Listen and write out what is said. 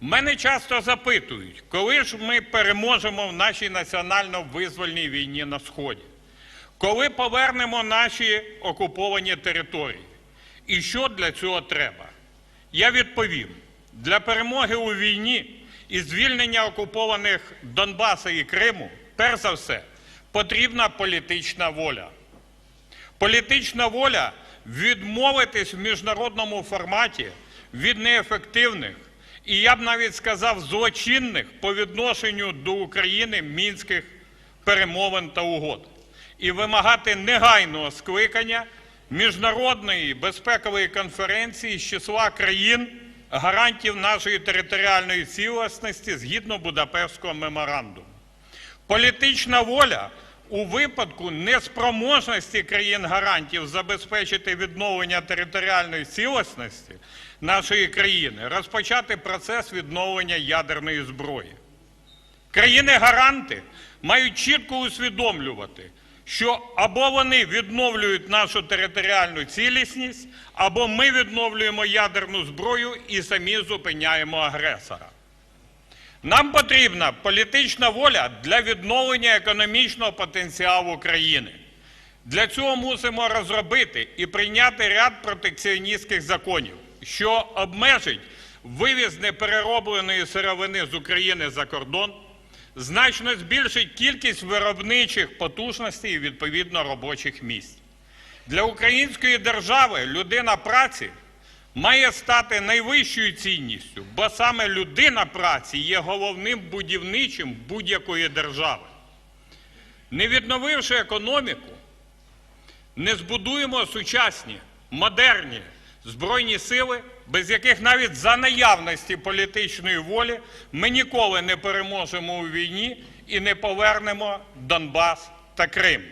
Мене часто запитують, коли ж ми переможемо в нашій національно-визвольній війні на Сході, коли повернемо наші окуповані території, і що для цього треба? Я відповім: для перемоги у війні і звільнення окупованих Донбаса і Криму, перш за все, потрібна політична воля. Політична воля відмовитись в міжнародному форматі від неефективних і я б навіть сказав злочинних по відношенню до України мінських перемовин та угод і вимагати негайного скликання міжнародної безпекової конференції з числа країн гарантів нашої територіальної цілісності згідно Будапештського меморандуму. Політична воля у випадку неспроможності країн-гарантів забезпечити відновлення територіальної цілісності нашої країни, розпочати процес відновлення ядерної зброї. Країни-гаранти мають чітко усвідомлювати, що або вони відновлюють нашу територіальну цілісність, або ми відновлюємо ядерну зброю і самі зупиняємо агресора. Нам потрібна політична воля для відновлення економічного потенціалу країни. Для цього мусимо розробити і прийняти ряд протекціоністських законів, що обмежить вивіз непереробленої сировини з України за кордон, значно збільшить кількість виробничих потужностей і відповідно робочих місць. Для української держави людина праці має стати найвищою цінністю, бо саме людина праці є головним будівничим будь-якої держави. Не відновивши економіку, не збудуємо сучасні, модерні збройні сили, без яких навіть за наявності політичної волі ми ніколи не переможемо у війні і не повернемо Донбас та Крим.